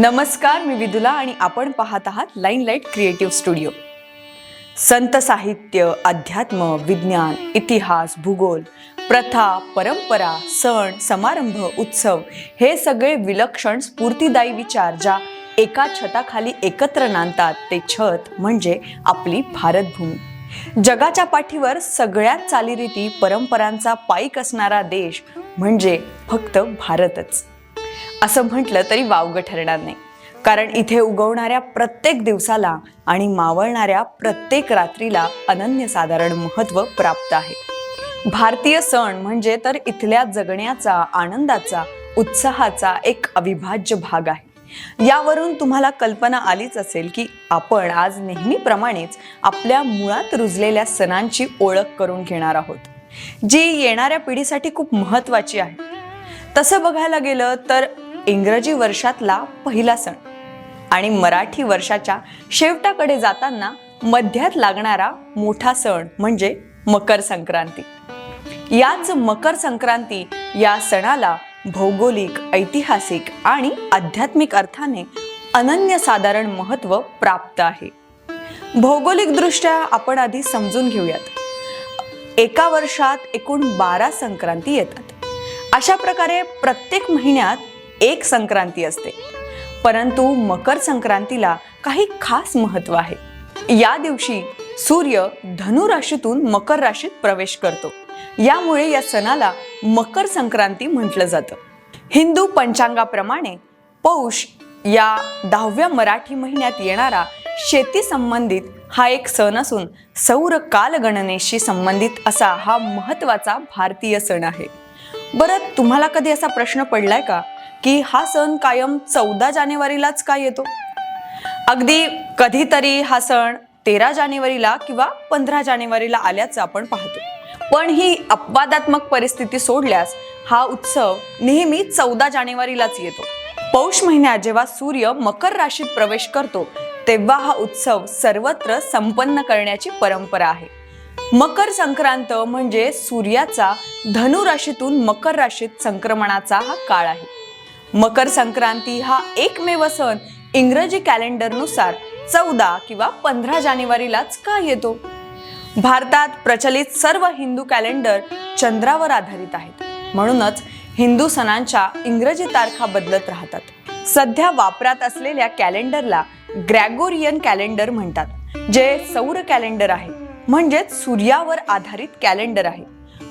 नमस्कार मी विदुला आणि आपण पाहत आहात लाईन लाइट क्रिएटिव्ह स्टुडिओ. संत साहित्य अध्यात्म विज्ञान इतिहास भूगोल प्रथा परंपरा सण समारंभ उत्सव हे सगळे विलक्षण स्फूर्तिदायी विचार ज्या एका छताखाली एकत्र नांदतात. ते छत म्हणजे आपली भारतभूमी. जगाच्या पाठीवर सगळ्यात चालीरीती परंपरांचा पाईक असणारा देश म्हणजे फक्त भारतच. असं म्हटलं तरी वावगं ठरणार नाही. कारण इथे उगवणाऱ्या प्रत्येक दिवसाला आणि मावळणाऱ्या प्रत्येक रात्रीला अनन्यसाधारण महत्त्व प्राप्त आहे. भारतीय सण म्हणजे तर इथल्या जगण्याचा आनंदाचा उत्साहाचा एक अविभाज्य भाग आहे. यावरून तुम्हाला कल्पना आलीच असेल की आपण आज नेहमीप्रमाणेच आपल्या मुळात रुजलेल्या सणांची ओळख करून घेणार आहोत जी येणाऱ्या पिढीसाठी खूप महत्त्वाची आहे. तसं बघायला गेलं तर इंग्रजी वर्षातला पहिला सण. आणि मराठी वर्षाच्या शेवटाकडे जाताना मध्यात लागणारा मोठा सण म्हणजे मकर संक्रांती. याच मकर संक्रांती या सणाला भौगोलिक ऐतिहासिक आणि आध्यात्मिक अर्थाने अनन्यसाधारण महत्त्व प्राप्त आहे. भौगोलिकदृष्ट्या आपण आधी समजून घेऊयात. एका वर्षात एकूण बारा संक्रांती येतात. अशा प्रकारे प्रत्येक महिन्यात एक संक्रांती असते. परंतु मकर संक्रांतीला काही खास महत्त्व आहे. या दिवशी सूर्य धनु राशीतून मकर राशीत प्रवेश करतो. यामुळे या सणाला मकर संक्रांती म्हटलं जातं. हिंदू पंचांगाप्रमाणे पौष या दहाव्या मराठी महिन्यात येणारा शेती संबंधित हा एक सण असून सौर कालगणनेशी संबंधित असा हा महत्त्वाचा भारतीय सण आहे. बरं तुम्हाला कधी असा प्रश्न पडलाय का? की हा सण कायम चौदा जानेवारीलाच का येतो? अगदी कधीतरी हा सण तेरा जानेवारीला किंवा पंधरा जानेवारीला आल्याचं आपण पाहतो. पण ही अपवादात्मक परिस्थिती सोडल्यास हा उत्सव नेहमी चौदा जानेवारीलाच येतो. पौष महिन्यात जेव्हा सूर्य मकर राशीत प्रवेश करतो तेव्हा हा उत्सव सर्वत्र संपन्न करण्याची परंपरा आहे. मकर संक्रांत म्हणजे सूर्याचा धनु राशीतून मकर राशीत संक्रमणाचा हा काळ आहे. मकर संक्रांती हा एकमेव सण इंग्रजी कॅलेंडरनुसार चौदा किंवा पंधरा जानेवारीलाच का येतो? भारतात प्रचलित सर्व हिंदू कॅलेंडर चंद्रावर आधारित आहेत. म्हणूनच हिंदू सणांच्या इंग्रजी तारखा बदलत राहतात. सध्या वापरात असलेल्या कॅलेंडरला ग्रॅगोरियन कॅलेंडर म्हणतात जे सौर कॅलेंडर आहे. म्हणजेच सूर्यावर आधारित कॅलेंडर आहे.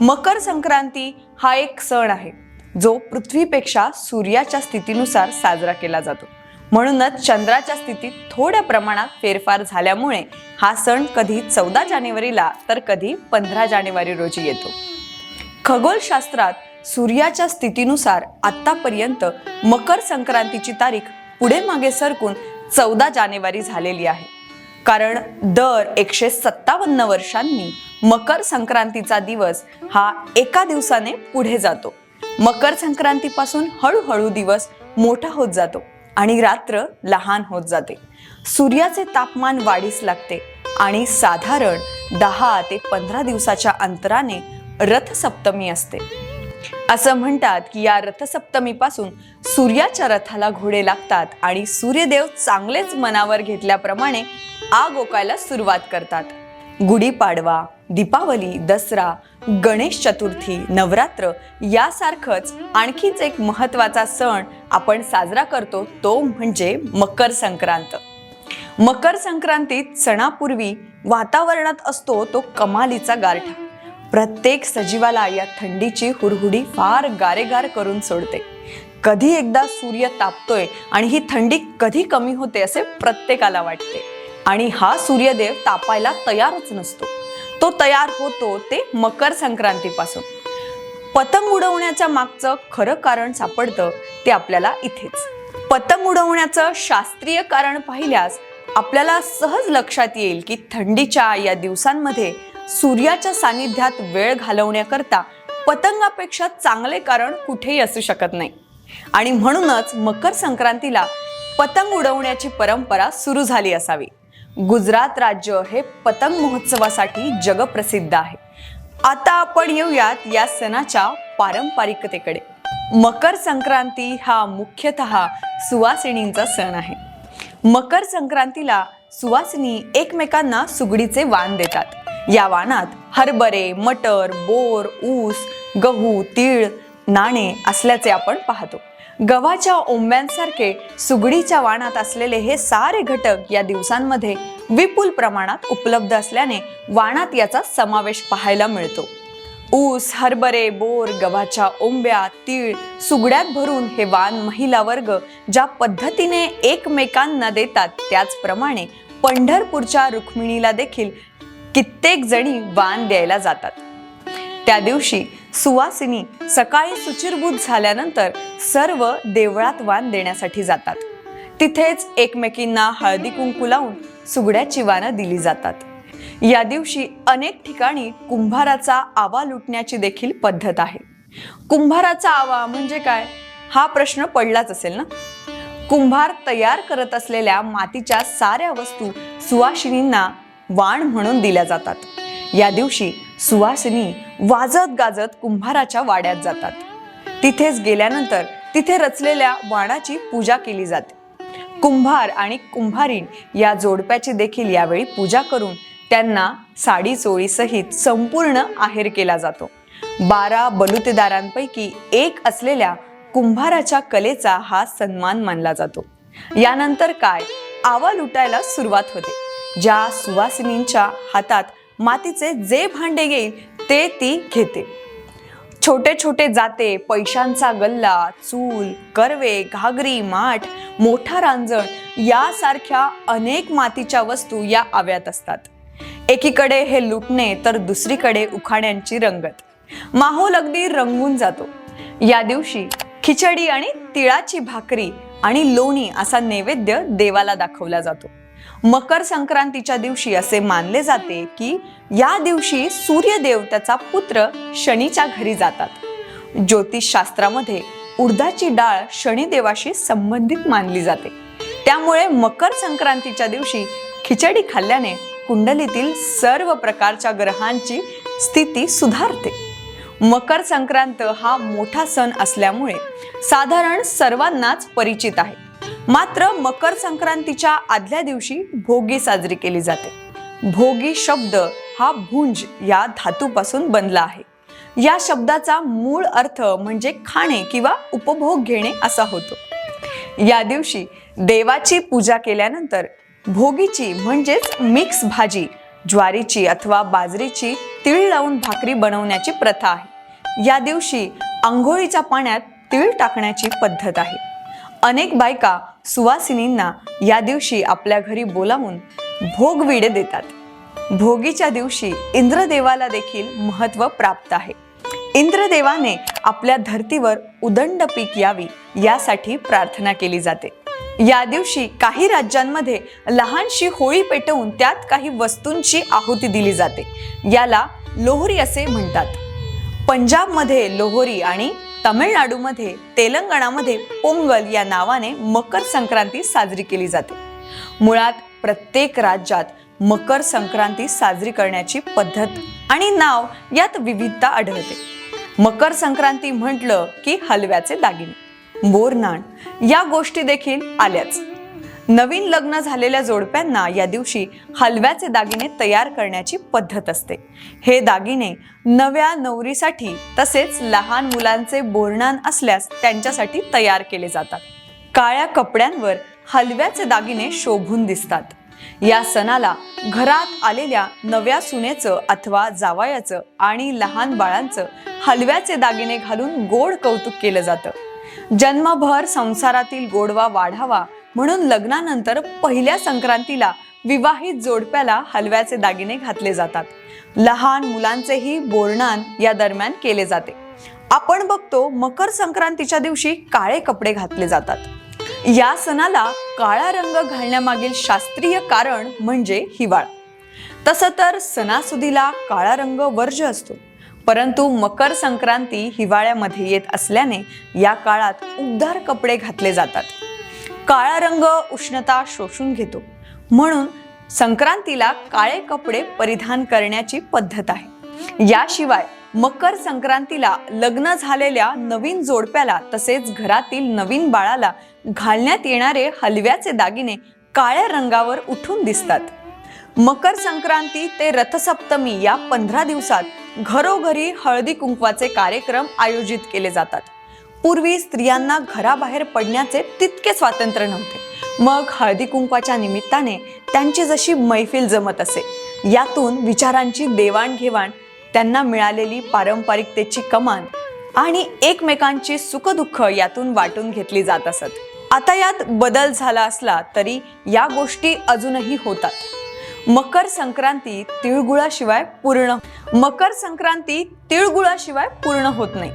मकर संक्रांती हा एक सण आहे. जो पृथ्वीपेक्षा सूर्याच्या स्थितीनुसार साजरा केला जातो. म्हणूनच चंद्राच्या स्थितीत थोड्या प्रमाणात फेरफार झाल्यामुळे हा सण कधी चौदा जानेवारीला तर कधी पंधरा जानेवारी रोजी येतो. खगोलशास्त्रात सूर्याच्या स्थितीनुसार आत्तापर्यंत मकर संक्रांतीची तारीख पुढे मागे सरकून चौदा जानेवारी झालेली आहे. कारण दर एकशे सत्तावन्न वर्षांनी मकर संक्रांतीचा दिवस हा एका दिवसाने पुढे जातो. मकर संक्रांतीपासून हळूहळू दिवस मोठा होत जातो आणि रात्र लहान होत जाते. सूर्याचे तापमान वाढीस लागते आणि साधारण दहा ते पंधरा दिवसाच्या अंतराने रथसप्तमी असते. असं म्हणतात की या रथसप्तमीपासून सूर्याच्या रथाला घोडे लागतात आणि सूर्यदेव चांगलेच मनावर घेतल्याप्रमाणे आग ओकायला सुरुवात करतात. गुढीपाडवा दीपावली दसरा गणेश चतुर्थी नवरात्र यासारखंच आणखीच एक महत्त्वाचा सण आपण साजरा करतो तो म्हणजे मकर संक्रांत. मकर संक्रांतीत सणापूर्वी वातावरणात असतो तो कमालीचा गारठा. प्रत्येक सजीवाला या थंडीची हुरहुडी फार गारेगार करून सोडते. कधी एकदा सूर्य तापतोय आणि ही थंडी कधी कमी होते असे प्रत्येकाला वाटते. आणि हा सूर्यदेव तापायला तयारच नसतो. तो तयार होतो ते मकर संक्रांतीपासून. पतंग उडवण्याच्या मागचं खरं कारण सापडतं ते आपल्याला इथेच. पतंग उडवण्याचं शास्त्रीय कारण पाहिल्यास आपल्याला सहज लक्षात येईल की थंडीच्या या दिवसांमध्ये सूर्याच्या सानिध्यात वेळ घालवण्याकरता पतंगापेक्षा चांगले कारण कुठेही असू शकत नाही. आणि म्हणूनच मकर संक्रांतीला पतंग उडवण्याची परंपरा सुरू झाली असावी. गुजरात राज्य हे पतंग महोत्सवासाठी जगप्रसिद्ध आहे. आता आपण येऊयात या सणाच्या पारंपरिकतेकडे. मकर संक्रांती हा मुख्यतः सुवासिनींचा सण आहे. मकर संक्रांतीला सुवासिनी एकमेकांना सुगडीचे वाण देतात. या वाणात हरभरे मटर बोर ऊस गहू तीळ नाणे असल्याचे आपण पाहतो. गव्हाच्या ओंब्यांसारखे सुगडीच्या वाणात असलेले हे सारे घटक या दिवसांमध्ये विपुल प्रमाणात उपलब्ध असल्याने वाणात याचा समावेश पाहायला मिळतो. ऊस हरभरे बोर गव्हाच्या ओंब्या तीळ सुगड्यात भरून हे वाण महिला वर्ग ज्या पद्धतीने एकमेकांना देतात त्याचप्रमाणे पंढरपूरच्या रुक्मिणीला देखील कित्येक जणी वाण द्यायला जातात. त्या दिवशी सुवासिनी सकाळी सुचिरभूत झाल्यानंतर सर्व देवळात वाण देण्यासाठी जातात. तिथेच एकमेकींना हळदी कुंकू लावून सुगड्याची वानं दिली जातात. या दिवशी अनेक ठिकाणी कुंभाराचा आवा लुटण्याची देखील पद्धत आहे. कुंभाराचा आवा म्हणजे काय? हा प्रश्न पडलाच असेल ना? कुंभार तयार करत असलेल्या मातीच्या साऱ्या वस्तू सुवासिनींना वाण म्हणून दिल्या जातात. या दिवशी सुवासिनी वाजत गाजत कुंभाराच्या वाड्यात जातात. तिथेच गेल्यानंतर तिथे रचलेल्या वाणाची पूजा केली जाते. कुंभार आणि कुंभारीण या जोडप्याची देखील यावेळी पूजा करून त्यांना साडी चोळीसहित संपूर्ण आहेर केला जातो. बारा बलुतेदारांपैकी एक असलेल्या कुंभाराच्या कलेचा हा सन्मान मानला जातो. यानंतर काय? आवा लुटायला सुरुवात होते. ज्या सुवासिनींच्या हातात मातीचे जे भांडे येईल ते ती घेते. छोटे छोटे जाते पैशांचा गल्ला चूल करवे घागरी माठ मोठा रांजण यासारख्या अनेक मातीच्या वस्तू या आव्यात असतात. एकीकडे हे लुटणे तर दुसरीकडे उखाण्यांची रंगत. माहोल अगदी रंगून जातो. या दिवशी खिचडी आणि तिळाची भाकरी आणि लोणी असा नैवेद्य देवाला दाखवला जातो. मकर संक्रांतीच्या दिवशी असे मानले जाते की या दिवशी सूर्यदेव त्याचा पुत्र शनीच्या घरी जातात. ज्योतिषशास्त्रामध्ये उर्धाची डाळ शनिदेवाशी संबंधित मानली जाते. त्यामुळे मकर संक्रांतीच्या दिवशी खिचडी खाल्ल्याने कुंडलीतील सर्व प्रकारच्या ग्रहांची स्थिती सुधारते. मकर संक्रांत हा मोठा सण असल्यामुळे साधारण सर्वांनाच परिचित आहे. मात्र मकर संक्रांतीच्या आदल्या दिवशी भोगी साजरी केली जाते. भोगी शब्द हा भुंज या धातूपासून बनला आहे. या शब्दाचा मूळ अर्थ म्हणजे खाणे किंवा उपभोग घेणे असा होतो. या दिवशी देवाची पूजा केल्यानंतर भोगीची म्हणजेच मिक्स भाजी ज्वारीची अथवा बाजरीची तीळ लावून भाकरी बनवण्याची प्रथा आहे. या दिवशी आंघोळीच्या पाण्यात तीळ टाकण्याची पद्धत आहे. अनेक बायका सुवासिनींना या दिवशी आपल्या घरी बोलावून भोगविडे देतात. भोगीच्या दिवशी इंद्रदेवाला देखील महत्त्व प्राप्त आहे. इंद्रदेवाने आपल्या धर्तीवर उदंड पीक यावी यासाठी प्रार्थना केली जाते. या दिवशी काही राज्यांमध्ये लहानशी होळी पेटवून त्यात काही वस्तूंची आहुती दिली जाते. याला लोहरी असे म्हणतात. पंजाबमध्ये लोहरी आणि तमिळनाडूमध्ये तेलंगणामध्ये पोंगल या नावाने मकर संक्रांती साजरी केली जाते. मुळात प्रत्येक राज्यात मकर संक्रांती साजरी करण्याची पद्धत आणि नाव यात विविधता आढळते. मकर संक्रांती म्हटलं की हलव्याचे दागिने. बोरनाण या गोष्टी देखील आल्याच. नवीन लग्न झालेल्या जोडप्यांना या दिवशी हलव्याचे दागिने तयार करण्याची पद्धत असते. हे दागिने नव्या नवरीसाठी तसेच लहान मुलांचे बोरणान असल्यास त्यांच्यासाठी तयार केले जातात. काळ्या कपड्यांवर हलव्याचे दागिने शोभून दिसतात. या सणाला घरात आलेल्या नव्या सुनेचं अथवा जावयाचं आणि लहान बाळांचं हलव्याचे दागिने घालून गोड कौतुक केलं जातं. जन्मभर संसारातील गोडवा वाढावा म्हणून लग्नानंतर पहिल्या संक्रांतीला विवाहित जोडप्याला हलव्याचे दागिने घातले जातात. लहान मुलांचेही बोरणान या दरम्यान केले जाते. आपण बघतो मकर संक्रांतीच्या दिवशी काळे कपडे घातले जातात. या सणाला काळा रंग घालण्यामागील शास्त्रीय कारण म्हणजे हिवाळा. तसं तर सणासुदीला काळा रंग वर्ज्य असतो. परंतु मकर संक्रांती हिवाळ्यामध्ये येत असल्याने या काळात उबदार कपडे घातले जातात. काळा रंग उष्णता शोषून घेतो. म्हणून संक्रांतीला काळे कपडे परिधान करण्याची पद्धत आहे. याशिवाय मकर संक्रांतीला लग्न झालेल्या नवीन जोडप्याला तसेच घरातील नवीन बाळाला घालण्यात येणारे हलव्याचे दागिने काळ्या रंगावर उठून दिसतात. मकर संक्रांती ते रथसप्तमी या पंधरा दिवसात घरोघरी हळदी कुंकवाचे कार्यक्रम आयोजित केले जातात. पूर्वी स्त्रियांना घराबाहेर पडण्याचे तितके स्वातंत्र्य नव्हते. मग हळदी कुंकवाच्या निमित्ताने त्यांची जशी मैफिल जमत असे यातून विचारांची देवाणघेवाण त्यांना मिळालेली पारंपरिकतेची कमान आणि एकमेकांची सुखदुःख यातून वाटून घेतली जात असत. आता यात बदल झाला असला तरी या गोष्टी अजूनही होतात. मकर संक्रांती तिळगुळाशिवाय पूर्ण मकर संक्रांती तिळगुळाशिवाय पूर्ण होत नाही.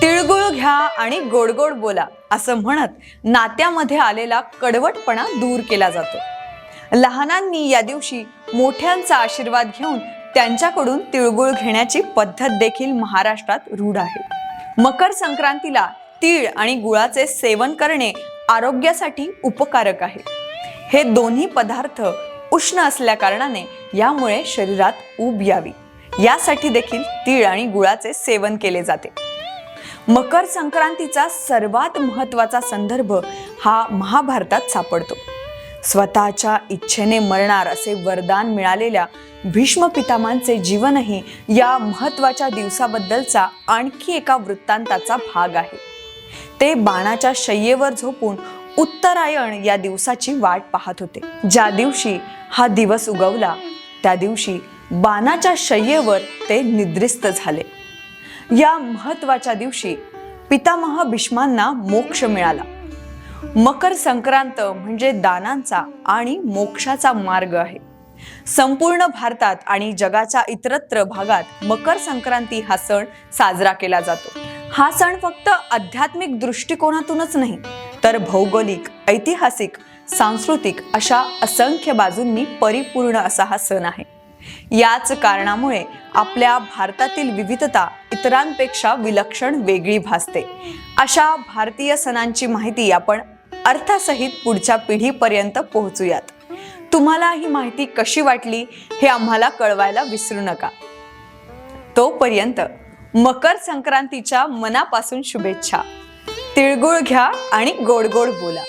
तिळगुळ घ्या आणि गोडगोड बोला असं म्हणत नात्यामध्ये आलेला कडवटपणा दूर केला जातो. लहानांनी या दिवशी मोठ्यांचा आशीर्वाद घेऊन त्यांच्याकडून तिळगुळ घेण्याची पद्धत देखील महाराष्ट्रात रूढ आहे. मकर संक्रांतीला तीळ आणि गुळाचे सेवन करणे आरोग्यासाठी उपकारक आहे. हे दोन्ही पदार्थ उष्ण असल्या कारणाने यामुळे शरीरात ऊब यावी. यासाठी देखील तीळ आणि गुळाचे सेवन केले जाते. मकर संक्रांतीचा सर्वात महत्त्वाचा संदर्भ हा महाभारतात सापडतो. स्वतःच्या इच्छेने मरणार असे वरदान मिळालेल्या भीष्म पितामांचे जीवनही या महत्त्वाच्या दिवसाबद्दलचा आणखी एका वृत्तांताचा भाग आहे. ते बाणाच्या शय्येवर झोपून उत्तरायण या दिवसाची वाट पाहत होते. ज्या दिवशी हा दिवस उगवला त्या दिवशी बाणाच्या शय्येवर ते निद्रिस्त झाले. या महत्त्वाच्या दिवशी पितामह भीष्मांना मोक्ष मिळाला. मकर संक्रांत म्हणजे दानांचा आणि मोक्षाचा मार्ग आहे. संपूर्ण भारतात आणि जगाच्या इतरत्र भागात मकर संक्रांती हा सण साजरा केला जातो. हा सण फक्त आध्यात्मिक दृष्टिकोनातूनच नाही तर भौगोलिक ऐतिहासिक सांस्कृतिक अशा असंख्य बाजूंनी परिपूर्ण असा हा सण आहे. याच कारणामुळे आपल्या भारतातील विविधता इतरांपेक्षा विलक्षण वेगळी भासते. अशा भारतीय सणांची माहिती आपण अर्थासहित पुढच्या पिढीपर्यंत पोहोचूयात. तुम्हाला ही माहिती कशी वाटली हे आम्हाला कळवायला विसरू नका. तोपर्यंत मकर संक्रांतीच्या मनापासून शुभेच्छा. तिळगुळ घ्या आणि गोड गोड बोला.